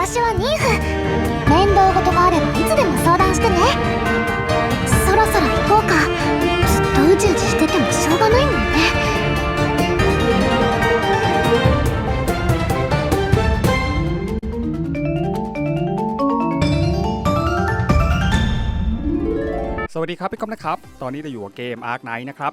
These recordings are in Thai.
私はニーフ面倒事があればいつでも相談してねそろそろ行こうかずっとうじうじしててもしょうがないもんね สวัสดีครับพี่ก๊อฟนะครับ ตอนนี้เราอยู่กับเกม Ark Knight นะครับ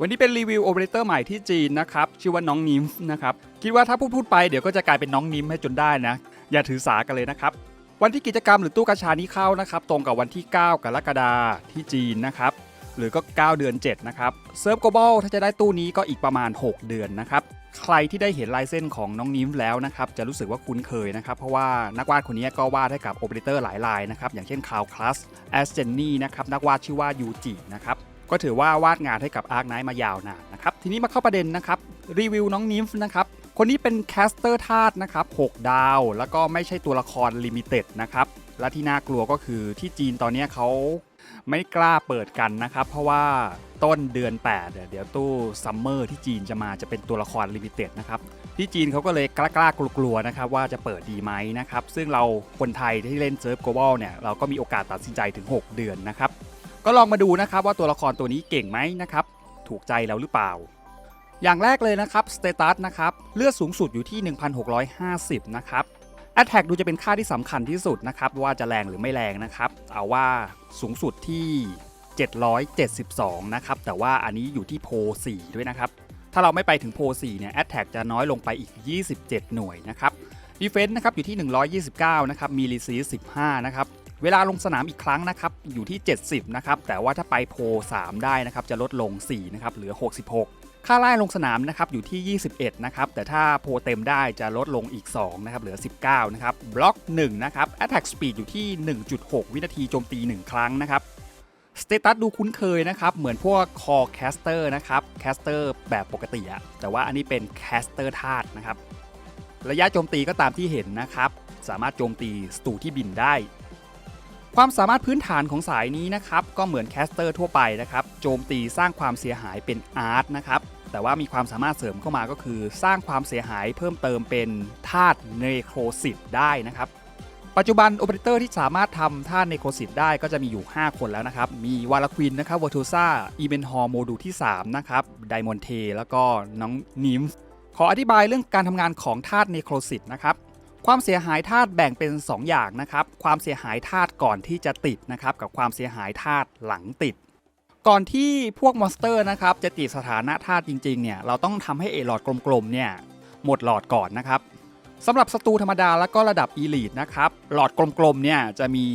วันนี้เป็นรีวิวโอเปอเรเตอร์ใหม่ที่จีนนะครับ ชื่อว่าน้องนิมฟ์นะครับ คิดว่าถ้าพูดพูดไปเดี๋ยวก็จะกลายเป็นน้องนิมให้จนได้นะ อย่าถือสากันเลยนะครับ วันที่กิจกรรมหรือตู้กาชานี้เข้านะครับ ตรงกับวันที่ 9 กรกฎาคมที่จีนนะครับ หรือก็ 9 เดือน 7 นะครับเซิร์ฟ global ถ้าจะได้ตู้นี้ก็อีกประมาณ 6 เดือนนะครับใครที่ได้เห็นลายเส้นของน้องนิมแล้วนะครับ จะรู้สึกว่าคุ้นเคยนะครับ เพราะว่านักวาดคนนี้ก็วาดให้กับโอเปอเรเตอร์หลายลายนะครับ อย่างเช่นคาวคลาสแอสเจนนี่นะครับ นักวาดชื่อว่ายูจินะครับ ก็ถือว่าวาดงานให้กับอาร์คไนท์มายาวนานนะครับ ทีนี้มาเข้าประเด็นนะครับ รีวิวน้องนิมฟ์นะครับ คนนี้เป็นแคสเตอร์ธาตุนะครับ 6 ดาว แล้วก็ไม่ใช่ตัวละครลิมิเต็ดนะครับ และที่น่ากลัวก็คือที่จีนตอนนี้เขาไม่กล้าเปิดกันนะครับ เพราะว่าต้นเดือน 8 เดี๋ยวตู้ซัมเมอร์ที่จีนจะมาจะเป็นตัวละครลิมิเต็ดนะครับ ที่จีนเขาก็เลยกล้าๆกลัวๆนะครับว่าจะเปิดดีไหมนะครับ ซึ่งเราคนไทยที่เล่นเซิร์ฟ global เนี่ยเราก็มีโอกาสตัดสินใจถึง 6 เดือนนะครับ ก็ลองมาดูนะครับว่าตัวละครตัวนี้เก่งไหมนะครับ ถูกใจเราหรือเปล่า อย่างแรกเลยนะครับสเตตัสนะครับเลือดสูงสุดอยู่ที่ 1650 นะครับ Attack ดูจะเป็นค่าที่สำคัญที่สุดนะครับว่าจะแรงหรือไม่แรงนะครับเอาว่าสูงสุดที่ 772 นะครับ แต่ว่าอันนี้อยู่ที่โพ4ด้วยนะครับ ถ้าเราไม่ไปถึงโพ4เนี่ย Attack จะน้อยลงไปอีก 27 หน่วยนะครับ Defense นะครับอยู่ที่ 129 นะครับมี r e c e i v 15 นะครับเวลาลงสนามอีกครั้งนะครับอยู่ที่ 70 นะครับแต่ว่าถ้าไปโพล3ได้นะครับจะลดลง4นะครับเหลือ 66 ค่าไล่ลงสนามนะครับอยู่ที่ 21 นะครับ แต่ถ้าโพลเต็มได้จะลดลงอีก 2 นะครับ เหลือ 19 นะครับ บล็อก 1 นะครับ Attack Speed อยู่ที่ 1.6 วินาทีโจมตี 1 ครั้งนะครับสเตตัสดูคุ้นเคยนะครับ เหมือนพวก Core Caster นะครับ Caster แบบปกติอะแต่ว่าอันนี้เป็น Caster ธาตุนะครับ ระยะโจมตีก็ตามที่เห็นนะครับ สามารถโจมตีสตูที่บินได้ ความสามารถพื้นฐานของสายนี้นะครับก็เหมือนแคสเตอร์ทั่วไปนะครับโจมตีสร้างความเสียหายเป็นอาร์ตนะครับแต่ว่ามีความสามารถเสริมเข้ามาก็คือ สร้างความเสียหายเพิ่มเติมเป็นธาตุเนโครซิตได้นะครับปัจจุบันโอเปอเรเตอร์ที่สามารถทำธาตุเนโครซิตได้ก็จะมีอยู่ 5 คนแล้วนะครับ มีวาลาควินนะครับวอทูซ่าอีเบนฮอร์โมดูที่ 3 นะครับไดมอนเทแล้วก็น้องนิมส์ขออธิบายเรื่องการทำงานของธาตุเนโครซิตนะครับ ความเสียหายธาตุแบ่งเป็น 2 อย่างนะครับ ความเสียหายธาตุก่อนที่จะติดนะครับ กับความเสียหายธาตุหลังติด ก่อนที่พวกมอนสเตอร์นะครับจะติดสถานะธาตุจริงๆเนี่ยเราต้องทำให้เอหลอดกลมๆเนี่ยหมดหลอดก่อนนะครับสำหรับศัตรูธรรมดาแล้วก็ระดับอีลีทนะครับหลอดกลมๆเนี่ยจะมี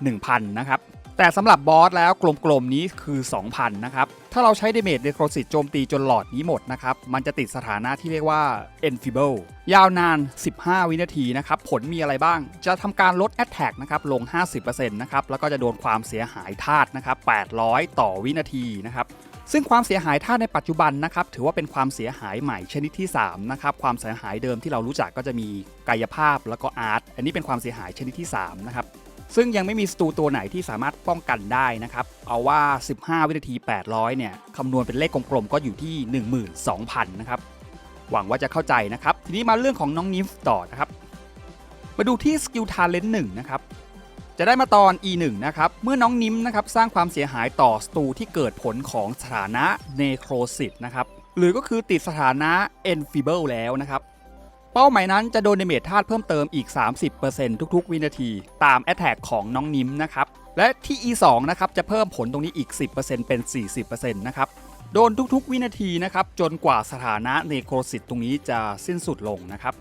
1,000 นะครับ แต่สำหรับบอสแล้วกลมๆนี้คือ 2,000 นะครับ ถ้าเราใช้เดเมจเดโครซิตโจมตีจนหลอดนี้หมดนะครับ มันจะติดสถานะที่เรียกว่า Enfeeble ยาวนาน 15 วินาทีนะครับ ผลมีอะไรบ้าง จะทำการลด Attack นะครับ ลง 50%นะครับ แล้วก็จะโดนความเสียหายธาตุนะครับ 800 ต่อวินาทีนะครับซึ่งความเสียหายธาตุในปัจจุบันนะครับถือว่าเป็นความเสียหายใหม่ชนิดที่3นะครับความเสียหายเดิมที่เรารู้จักก็จะมีกายภาพแล้วก็อาร์ตอันนี้เป็นความเสียหายชนิดที่3นะครับ ซึ่งยังไม่มีสตูตัวไหนที่สามารถป้องกันได้นะครับ เอาว่า 15 วินาที 800 เนี่ยคำนวณเป็นเลขกลมๆก็อยู่ที่ 12,000 นะครับ หวังว่าจะเข้าใจนะครับ ทีนี้มาเรื่องของน้องนิฟต่อนะครับ มาดูที่สกิลทาเลนต์1นะครับจะได้มาตอน E1 นะครับ เมื่อน้องนิมนะครับสร้างความเสียหายต่อสตูที่เกิดผลของสถานะเนโครซิตนะครับ หรือก็คือติดสถานะ Enfeeble แล้วนะครับ เป้าหมายนั้นจะโดนเดเมจธาตุเพิ่มเติมอีก 30%ทุกๆ วินาที ตาม Attack ของน้องนิมนะครับและที่ E2 นะครับจะเพิ่มผลตรงนี้อีก 10%เป็น 40%นะครับโดนทุกๆ วินาทีนะครับจนกว่าสถานะเนโครซิตตรงนี้จะสิ้นสุดลงนะครับ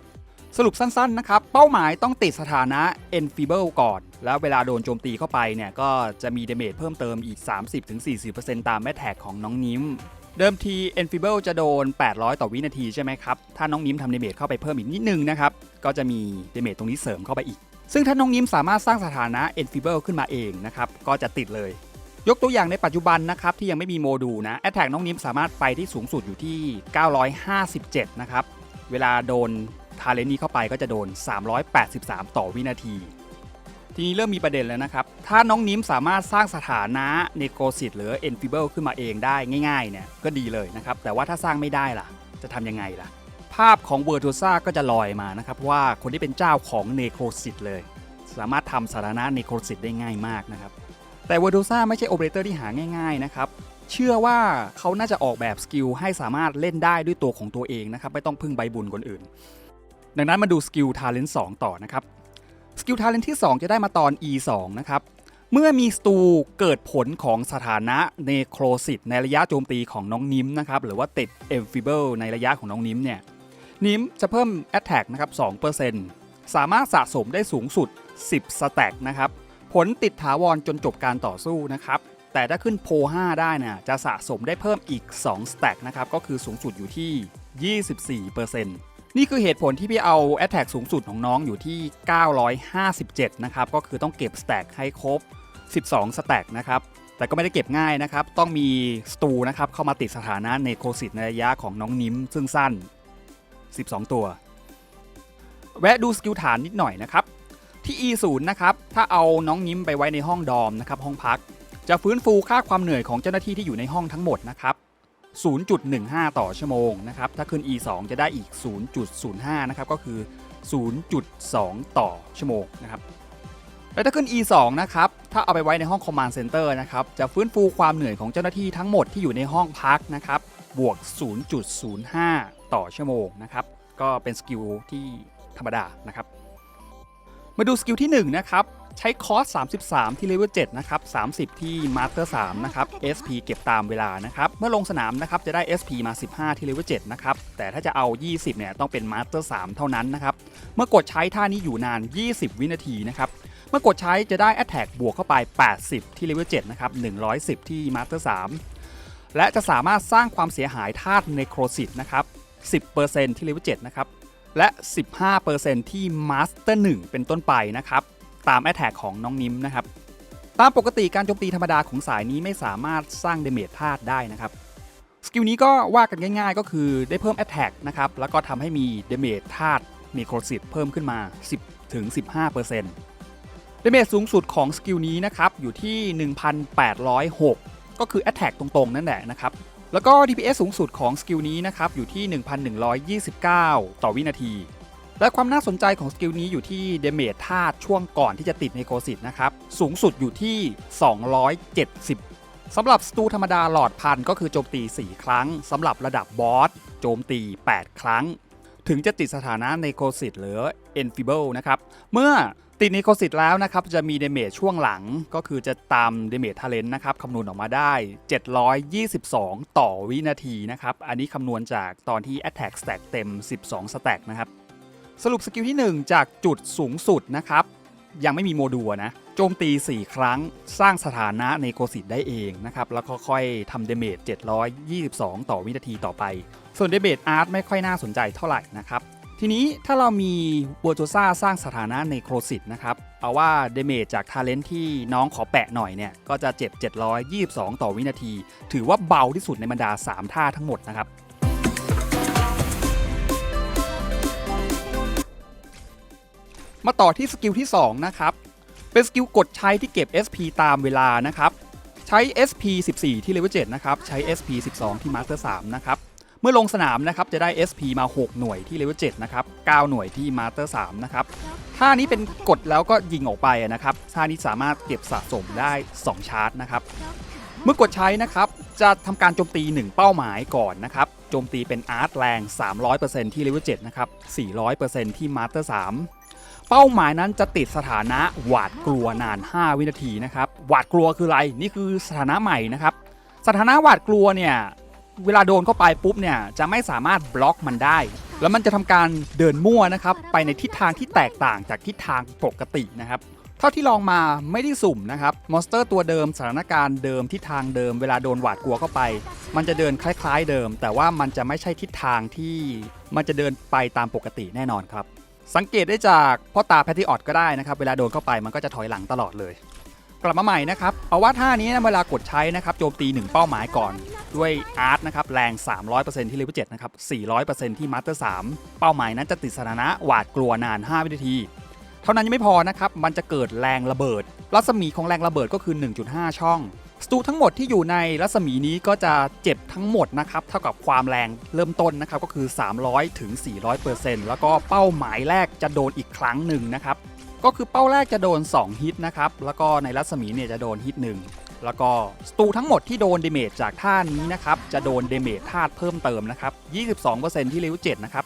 สรุปสั้นๆนะครับเป้าหมายต้องติดสถานะ Enfeeble ก่อน แล้วเวลาโดนโจมตีเข้าไปเนี่ยก็จะมีเดเมจเพิ่มเติมอีก 30-40%ตามแมทแท็กของน้องนิม เดิมที Enfeeble จะโดน 800 ต่อวินาทีใช่ไหมครับ ถ้าน้องนิมทำเดเมจเข้าไปเพิ่มอีกนิดนึงนะครับ ก็จะมีเดเมจตรงนี้เสริมเข้าไปอีก ซึ่งถ้าน้องนิมสามารถสร้างสถานะ Enfeeble ขึ้นมาเองนะครับ ก็จะติดเลย ยกตัวอย่างในปัจจุบันนะครับ ที่ยังไม่มีโมดูลนะ Attack น้องนิมสามารถไปที่สูงสุดอยู่ที่ 957 นะครับ เวลาโดนทาเลนนี้เข้าไปก็จะโดน 383 ต่อวินาที ทีนี้เริ่มมีประเด็นแล้วนะครับ ถ้าน้องนิ้มสามารถสร้างสถานะเนโกซิตหรือ Enfeeble ขึ้นมาเองได้ง่ายๆเนี่ยก็ดีเลยนะครับ แต่ว่าถ้าสร้างไม่ได้ล่ะ จะทำยังไงล่ะ ภาพของเวอร์ทูซ่าก็จะลอยมานะครับว่าคนที่เป็นเจ้าของเนโครซิตเลย สามารถทำสถานะเนโครซิตได้ง่ายมากนะครับ แต่เวอร์ทูซ่าไม่ใช่โอเปอเรเตอร์ที่หาง่ายๆนะครับเชื่อว่าเขาน่าจะออกแบบสกิลให้สามารถเล่นได้ด้วยตัวของตัวเองนะครับไม่ต้องพึ่งใบบุญคนอื่น ดังนั้นมาดูสกิลทาเลนต์2ต่อนะครับ กิลทาเลนที่ 2 จะได้มาตอน E 2 นะครับ เมื่อมีสตูเกิดผลของสถานะเนโครซิตในระยะโจมตีของน้องนิมนะครับ หรือว่าติดเอมฟิเบิลในระยะของน้องนิมเนี่ย นิมจะเพิ่ม Attack นะครับ2%สามารถสะสมได้สูงสุด 10 สแต็กนะครับ ผลติดถาวรจนจบการต่อสู้นะครับ แต่ถ้าขึ้นโพ5ได้นี่ยจะสะสมได้เพิ่มอีก2สแต็กนะครับ ก็คือสูงสุดอยู่ที่ 24% นี่คือเหตุผลที่พี่เอา Attack สูงสุดของน้องอยู่ที่ 957 นะครับ ก็คือต้องเก็บสแต็กให้ครบ 12สแต็กนะครับ แต่ก็ไม่ได้เก็บง่ายนะครับ ต้องมีสตูนะครับเข้ามาติดสถานะเนโครซิตในระยะของน้องนิมซึ่งสั้น 12 ตัว แวะดูสกิลฐานนิดหน่อยนะครับ ที่ E0 นะครับ ถ้าเอาน้องนิ้มไปไว้ในห้องดอมนะครับห้องพัก จะฟื้นฟูค่าความเหนื่อยของเจ้าหน้าที่ที่อยู่ในห้องทั้งหมดนะครับ 0.15 ต่อชั่วโมงนะครับ ถ้าขึ้น E2 จะได้อีก 0.05 นะครับ ก็คือ 0.2 ต่อชั่วโมงนะครับ แล้วถ้าขึ้น E2 นะครับ ถ้าเอาไปไว้ในห้อง Command Center นะครับ จะฟื้นฟูความเหนื่อยของเจ้าหน้าที่ทั้งหมดที่อยู่ในห้องพักนะครับ บวก 0.05 ต่อชั่วโมงนะครับ ก็เป็นสกิลที่ธรรมดานะครับ มาดูสกิลที่1นะครับ ใช้คอส 33 ที่เลเวล7นะครับ 30 ที่มาสเตอร์3นะครับ SP เก็บตามเวลานะครับ เมื่อลงสนามนะครับจะได้ SP มา 15 ที่เลเวล7นะครับ แต่ถ้าจะเอา 20 เนี่ยต้องเป็นมาสเตอร์3เท่านั้นนะครับ เมื่อกดใช้ท่านี้อยู่นาน 20 วินาทีนะครับ เมื่อกดใช้จะได้ Attack บวกเข้าไป 80 ที่เลเวล7นะครับ 110 ที่มาสเตอร์3และจะสามารถสร้างความเสียหายธาตุเนโครซิตนะครับ 10%ที่เลเวล7นะครับ และ 15%ที่ Master 1เป็นต้นไปนะครับ ตาม Attack ของน้องนิมนะครับ ตามปกติการโจมตีธรรมดาของสายนี้ไม่สามารถสร้างเดเมจธาตุได้นะครับ สกิลนี้ก็ว่ากันง่ายๆ ก็คือได้เพิ่ม Attack นะครับ แล้วก็ทำให้มีเดเมจธาตุเนโครซิตเพิ่มขึ้นมา 10ถึง15%ดาเมจสูงสุดของสกิลนี้นะครับ อยู่ที่ 1,806 ก็คือ Attack ตรงๆ นั่นแหละนะครับ แล้วก็ DPS สูงสุดของสกิลนี้นะครับ อยู่ที่ 1,129 ต่อวินาที และความน่าสนใจของสกิลนี้อยู่ที่เดเมจธาตุช่วงก่อนที่จะติดในโกสิตนะครับ สูงสุดอยู่ที่ 270 สำหรับสตูธรรมดาหลอดพันก็คือโจมตี 4 ครั้ง สำหรับระดับบอสโจมตี 8 ครั้ง ถึงจะติดสถานะในโคสิตหรือ Enfeeble นะครับ เมื่อติดในโคสิตแล้วนะครับ จะมีเดเมจช่วงหลังก็คือจะตามเดเมจทาเลนต์นะครับคำนวณออกมาได้ 722 ต่อวินาทีนะครับ อันนี้คำนวณจากตอนที่ Attack Stack เต็ม 12สแต็กนะครับ สรุปสกิลที่ 1 จากจุดสูงสุดนะครับ ยังไม่มีโมดูลนะ โจมตี 4 ครั้งสร้างสถานะในโคสิตได้เองนะครับ แล้วก็ค่อยทำเดเมจ722 ต่อวินาทีต่อไป ส่วนเดเมจอาร์ตไม่ค่อยน่าสนใจเท่าไหร่นะครับ ทีนี้ถ้าเรามีบัวโจซ่าสร้างสถานะในโครซิตนะครับเอาว่าเดเมจจากทาเลนที่น้องขอแปะหน่อยเนี่ยก็จะเจ็บ722 ต่อวินาที ถือว่าเบาที่สุดในบรรดา 3 ท่าทั้งหมดนะครับ มาต่อที่สกิลที่ 2 นะครับ เป็นสกิลกดใช้ที่เก็บ SP ตามเวลานะครับ ใช้ SP 14 ที่เลเวล7นะครับ ใช้ SP 12 ที่ Master 3นะครับ เมื่อลงสนามนะครับจะได้ SP มา 6 หน่วยที่เลเวล7นะครับ 9 หน่วยที่ Master 3นะครับท่านี้เป็นกดแล้วก็ยิงออกไปนะครับท่านี้สามารถเก็บสะสมได้ 2 ชาร์จนะครับ เมื่อกดใช้นะครับจะทำการโจมตี 1 เป้าหมายก่อนนะครับโจมตีเป็นอาร์ตแรง 300%ที่เลเวล7นะครับ 400%ที่ Master 3 เป้าหมายนั้นจะติดสถานะหวาดกลัวนาน 5 วินาทีนะครับหวาดกลัวคืออะไรนี่คือสถานะใหม่นะครับสถานะหวาดกลัวเนี่ยเวลาโดนเข้าไปปุ๊บเนี่ยจะไม่สามารถบล็อกมันได้ แล้วมันจะทำการเดินมั่วนะครับไปในทิศทางที่แตกต่างจากทิศทางปกตินะครับเท่าที่ลองมาไม่ได้สุ่มนะครับมอนสเตอร์ตัวเดิมสถานการณ์เดิมทิศทางเดิมเวลาโดนหวาดกลัวเข้าไป มันจะเดินคล้าย ๆเดิม แต่ว่ามันจะไม่ใช่ทิศทางที่มันจะเดินไปตามปกติแน่นอนครับ สังเกตได้จากพ่อตาแพทริออตก็ได้นะครับ เวลาโดนเข้าไปมันก็จะถอยหลังตลอดเลย กลับมาใหม่นะครับเอาว่าท่านี้เวลากดใช้นะครับโจมตี 1 เป้าหมายก่อน ด้วยอาร์ตนะครับแรง 300%ที่เลเวล7นะครับ 400%ที่มาสเตอร์3เป้าหมายนั้นจะติดสถานะหวาดกลัวนาน 5 วินาที เท่านั้นยังไม่พอนะครับมันจะเกิดแรงระเบิด รัศมีของแรงระเบิดก็คือ 1.5 ช่อง สตูทั้งหมดที่อยู่ในรัศมีนี้ก็จะเจ็บทั้งหมดนะครับ เท่ากับความแรงเริ่มต้นนะครับ ก็คือ 300ถึง400%แล้วก็เป้าหมายแรกจะโดนอีกครั้งหนึ่งนะครับ ก็คือเป้าแรกจะโดน 2 ฮิตนะครับ แล้วก็ในรัศมีเนี่ยจะโดนฮิตหนึ่งแล้วก็สตูทั้งหมดที่โดนเดเมจจากท่านี้นะครับ จะโดนเดเมจธาตุเพิ่มเติมนะครับ 22%ที่เลเวล7นะครับ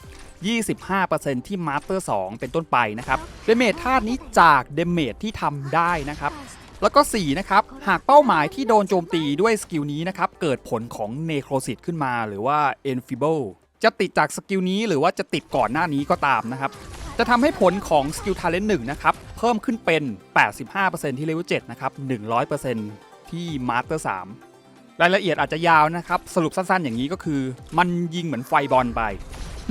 25%ที่มาสเตอร์ 2 เป็นต้นไปนะครับ เดเมจธาตุนี้จากเดเมจที่ทำได้นะครับ แล้วก็ 4 นะครับ หากเป้าหมายที่โดนโจมตีด้วยสกิลนี้นะครับ เกิดผลของเนโครซิตขึ้นมาหรือว่า Enfeeble จะติดจากสกิลนี้หรือว่าจะติดก่อนหน้านี้ก็ตามนะครับ จะทำให้ผลของสกิลทาเลนต์1นะครับ เพิ่มขึ้นเป็น 85%ที่เลเวล7นะครับ 100%ที่มาสเตอร์3รายละเอียดอาจจะยาวนะครับ สรุปสั้นๆอย่างนี้ก็คือ มันยิงเหมือนไฟบอลไป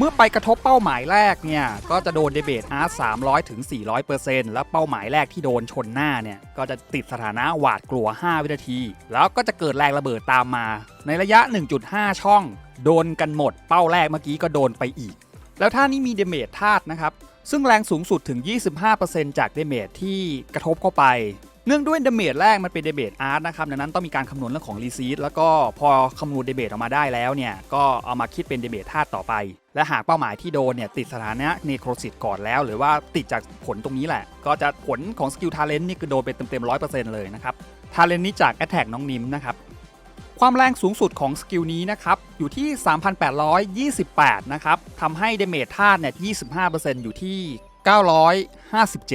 เมื่อไปกระทบเป้าหมายแรกเนี่ย ก็จะโดนเดเบตอาร์300ถึง400%แล้วเป้าหมายแรกที่โดนชนหน้าเนี่ย ก็จะติดสถานะหวาดกลัว 5 วินาที แล้วก็จะเกิดแรงระเบิดตามมา ในระยะ 1.5 ช่อง โดนกันหมด เป้าแรกเมื่อกี้ก็โดนไปอีก แล้วท่านี้มีเดเมจธาตุนะครับ ซึ่งแรงสูงสุดถึง 25%จากเดเมจที่กระทบเข้าไป เนื่องด้วยเดเมจแรกมันเป็นเดเมจอาร์ตนะครับดังนั้นต้องมีการคำนวณเรื่องของรีซีดแล้วก็พอคำนวณเดเมจออกมาได้แล้วเนี่ยก็เอามาคิดเป็นเดเมจธาตุต่อไป และหากเป้าหมายที่โดนเนี่ยติดสถานะเนโครซิตก่อนแล้ว หรือว่าติดจากผลตรงนี้แหละ ก็จะผลของสกิลทาเลนต์นี่คือโดนไปเต็มๆร้อยเปอร์เซ็นต์เลยนะครับทาเลนต์นี้จากแอตแทกน้องนิมนะครับความแรงสูงสุดของสกิลนี้นะครับอยู่ที่ 3,828 นะครับทำให้เดเมจธาตุเนี่ย25%อยู่ที่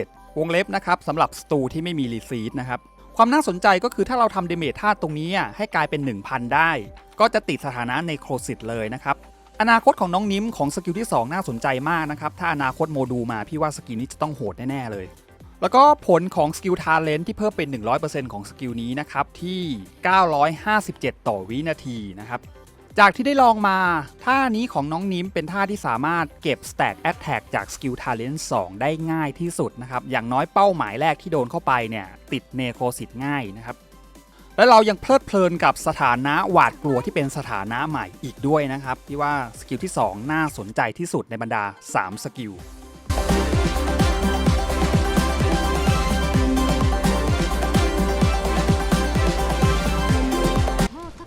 957 วงเล็บนะครับสำหรับสตูที่ไม่มีรีซีดนะครับ ความน่าสนใจก็คือถ้าเราทำเดเมจธาตุตรงนี้ให้กลายเป็น 1,000 ได้ ก็จะติดสถานะในโครซิตเลยนะครับ อนาคตของน้องนิ้มของสกิลที่ 2 น่าสนใจมากนะครับ ถ้าอนาคตโมดูมาพี่ว่าสกิลนี้จะต้องโหดแน่ๆเลย แล้วก็ผลของสกิลทาเลนที่เพิ่มเป็น 100%ของสกิลนี้นะครับที่ 957 ต่อวินาทีนะครับ จากที่ได้ลองมา ท่านี้ของน้องนิ้มเป็นท่าที่สามารถเก็บ Stack Attack จากสกิล Talent 2 ได้ง่ายที่สุดนะครับ อย่างน้อยเป้าหมายแรกที่โดนเข้าไปเนี่ยติดเนโครซิตง่ายนะครับ และเรายังเพลิดเพลินกับสถานะหวาดกลัวที่เป็นสถานะใหม่อีกด้วยนะครับ ที่ว่าสกิลที่ 2 น่าสนใจที่สุดในบรรดา 3 สกิล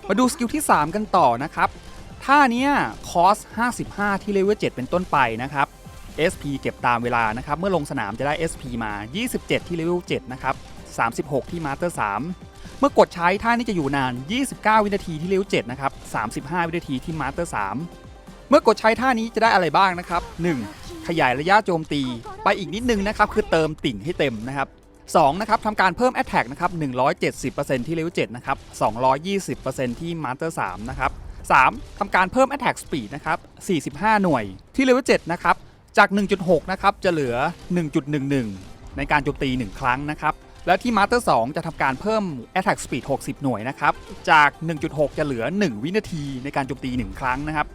มาดูสกิลที่ 3 กันต่อนะครับท่าเนี้ยคอส 55 ที่เลเวล7เป็นต้นไปนะครับ SP เก็บตามเวลานะครับ เมื่อลงสนามจะได้ SP มา 27 ที่เลเวล7นะครับ 36 ที่มาสเตอร์3เมื่อกดใช้ท่านี้จะอยู่นาน 29 วินาทีที่เลเวล7นะครับ 35 วินาทีที่มาสเตอร์3เมื่อกดใช้ท่านี้จะได้อะไรบ้างนะครับ 1. ขยายระยะโจมตีไปอีกนิดนึงนะครับ คือเติมติ่งให้เต็มนะครับ 2นะครับทำการเพิ่ม Attack นะครับ 170%ที่เลเวล7นะครับ 220%ที่ Master 3นะครับ 3. ทำการเพิ่ม Attack Speed นะครับ 45 หน่วยที่เลเวล7นะครับ จาก 1.6 นะครับ จะเหลือ 1.11 ในการโจมตี 1 ครั้งนะครับ และที่ Master 2 จะทำการเพิ่ม Attack Speed 60 หน่วยนะครับ จาก 1.6 จะเหลือ 1 วินาทีในการโจมตี 1 ครั้งนะครับ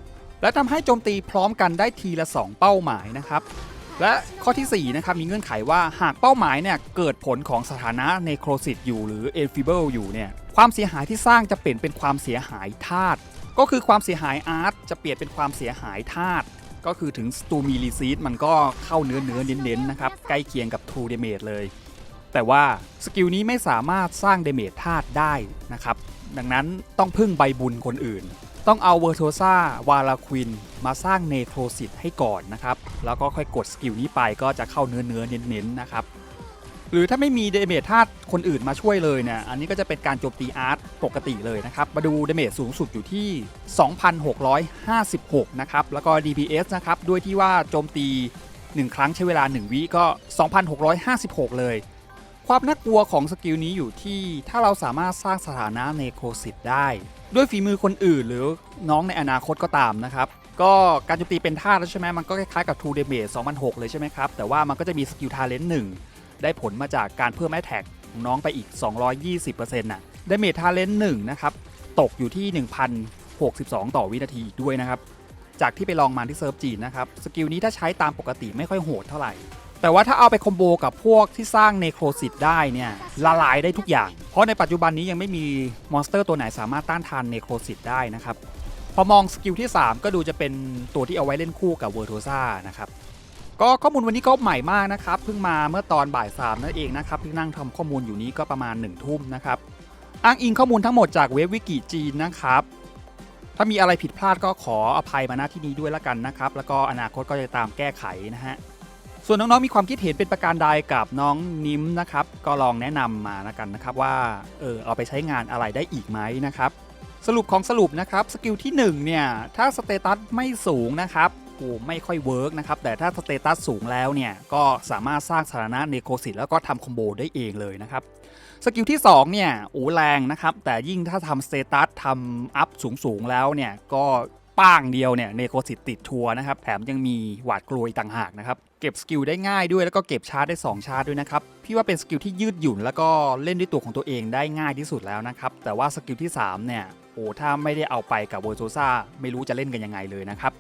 และทำให้โจมตีพร้อมกันได้ทีละ 2 เป้าหมายนะครับ และข้อที่ 4 นะครับ มีเงื่อนไขว่าหากเป้าหมายเนี่ย เกิดผลของสถานะในโครซิตอยู่หรือ e n f e e b l e อยู่เนี่ย ความเสียหายที่สร้างจะเปลี่ยนเป็นความเสียหายธาตุก็คือความเสียหายอาร์ตจะเปลี่ยนเป็นความเสียหายธาตุก็คือถึงสตูมีรีซีดมันก็เข้าเนื้อเนื้อเน้นๆนะครับ ใกล้เคียงกับ True Damage เลย แต่ว่าสกิลนี้ไม่สามารถสร้างเดเมจธาตุได้นะครับ ดังนั้นต้องพึ่งใบบุญคนอื่น ต้องเอาเวอร์โทซาวาลาควินมาสร้างเนโครซิตให้ก่อนนะครับ แล้วก็ค่อยกดสกิลนี้ไปก็จะเข้าเนื้อเนื้อเน้นๆนะครับ หรือถ้าไม่มีเดเมจธาตุคนอื่นมาช่วยเลยเนี่ย อันนี้ก็จะเป็นการโจมตีอาร์ตปกติเลยนะครับ มาดูเดเมจสูงสุดอยู่ที่ 2,656 นะครับ แล้วก็ DPS นะครับ ด้วยที่ว่าโจมตี 1 ครั้งใช้เวลา 1 วิก็ 2,656 เลย ความน่ากลัวของสกิลนี้อยู่ที่ถ้าเราสามารถสร้างสถานะเนโครซิตได้ ด้วยฝีมือคนอื่น หรือน้องในอนาคตก็ตามนะครับ ก็การโจมตีเป็นท่าแล้วใช่ไหมมันก็คล้ายๆกับ True Damage 2006 เลยใช่ไหมครับ แต่ว่ามันก็จะมีสกิลทาเลนต์หนึ่งได้ผลมาจากการเพิ่มแอตแทกของน้องไปอีก 220%น่ะดาเมจทาเลนต์หนึ่งนะครับตกอยู่ที่ 1,062 ต่อวินาทีด้วยนะครับ จากที่ไปลองมาที่เซิร์ฟจีนนะครับ สกิลนี้ถ้าใช้ตามปกติไม่ค่อยโหดเท่าไหร่ แต่ว่าถ้าเอาไปคอมโบกับพวกที่สร้างเนโครซิตได้เนี่ยละลายได้ทุกอย่าง เพราะในปัจจุบันนี้ยังไม่มีมอนสเตอร์ตัวไหนสามารถต้านทานเนโครซิตได้นะครับ พอมองสกิลที่ 3 ก็ดูจะเป็นตัวที่เอาไว้เล่นคู่กับเวอร์โทซ่านะครับก็ข้อมูลวันนี้ก็ใหม่มากนะครับ เพิ่งมาเมื่อตอนบ่ายสามนั่นเองนะครับที่นั่งทำข้อมูลอยู่นี้ก็ประมาณ1นึ่ทุ่มนะครับอ้างอิงข้อมูลทั้งหมดจากเว็บวิกิจีนนะครับถ้ามีอะไรผิดพลาดก็ขออภัยมาณที่นี้ด้วยละกันนะครับ แล้วก็อนาคตก็จะตามแก้ไขนะฮะ ส่วนน้องๆมีความคิดเห็นเป็นประการใดกับน้องนิ้มนะครับ ก็ลองแนะนำมานะกันนะครับว่าเออเอาไปใช้งานอะไรได้อีกไหมนะครับสรุปของสรุปนะครับสกิลที่1เนี่ยถ้าสเตตัสไม่สูงนะครับโอ้ไม่ค่อยเวิร์กนะครับแต่ถ้าสเตตัสสูงแล้วเนี่ยก็สามารถสร้างสถานะเนโคสิตแล้วก็ทำคอมโบได้เองเลยนะครับสกิลที่2เนี่ยโอ้แรงนะครับแต่ยิ่งถ้าทำสเตตัสทำอัพสูงๆแล้วเนี่ยก็ ป้างเดียวเนี่ยเนโคสิตติดทัวร์นะครับ แถมยังมีหวาดกลัวอีกต่างหากนะครับ เก็บสกิลได้ง่ายด้วยแล้วก็เก็บชาร์จได้ 2 ชาร์จด้วยนะครับ พี่ว่าเป็นสกิลที่ยืดหยุ่นแล้วก็เล่นด้วยตัวของตัวเองได้ง่ายที่สุดแล้วนะครับ แต่ว่าสกิลที่ 3 เนี่ยโอ้ถ้าไม่ได้เอาไปกับเวอร์โซซ่าไม่รู้จะเล่นกันยังไงเลยนะครับ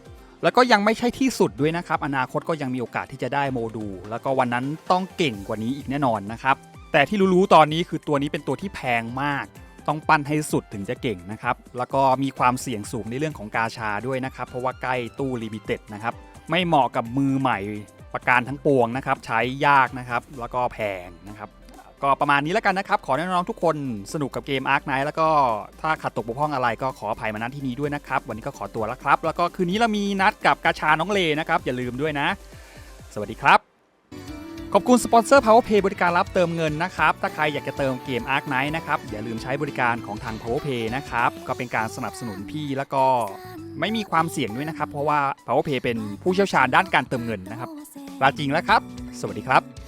แล้วก็ยังไม่ใช่ที่สุดด้วยนะครับ อนาคตก็ยังมีโอกาสที่จะได้โมดูลแล้วก็วันนั้นต้องเก่งกว่านี้อีกแน่นอนนะครับ แต่ที่รู้ๆตอนนี้คือตัวนี้เป็นตัวที่แพงมาก ต้องปั้นให้สุดถึงจะเก่งนะครับ แล้วก็มีความเสี่ยงสูงในเรื่องของกาชาด้วยนะครับ เพราะว่าใกล้ตู้ลิมิเต็ดนะครับ ไม่เหมาะกับมือใหม่ประการทั้งปวงนะครับ ใช้ยากนะครับ แล้วก็แพงนะครับ ก็ประมาณนี้แล้วกันนะครับ ขอให้น้องๆทุกคนสนุกกับเกม Ark Knight แล้วก็ถ้าขัดตกบกพร่องอะไรก็ขออภัยมาณที่นี้ด้วยนะครับ วันนี้ก็ขอตัวแล้วครับ แล้วก็คืนนี้เรามีนัดกับกาชาน้องเลนะครับ อย่าลืมด้วยนะ สวัสดีครับ ขอบคุณสปอนเซอร์ PowerPay บริการรับเติมเงินนะครับ ถ้าใครอยากจะเติมเกม Ark Knight นะครับ อย่าลืมใช้บริการของทาง PowerPay นะครับ ก็เป็นการสนับสนุนพี่แล้วก็ไม่มีความเสี่ยงด้วยนะครับ เพราะว่า PowerPay เป็นผู้เชี่ยวชาญด้านการเติมเงินนะครับลาจริงแล้วครับ สวัสดีครับ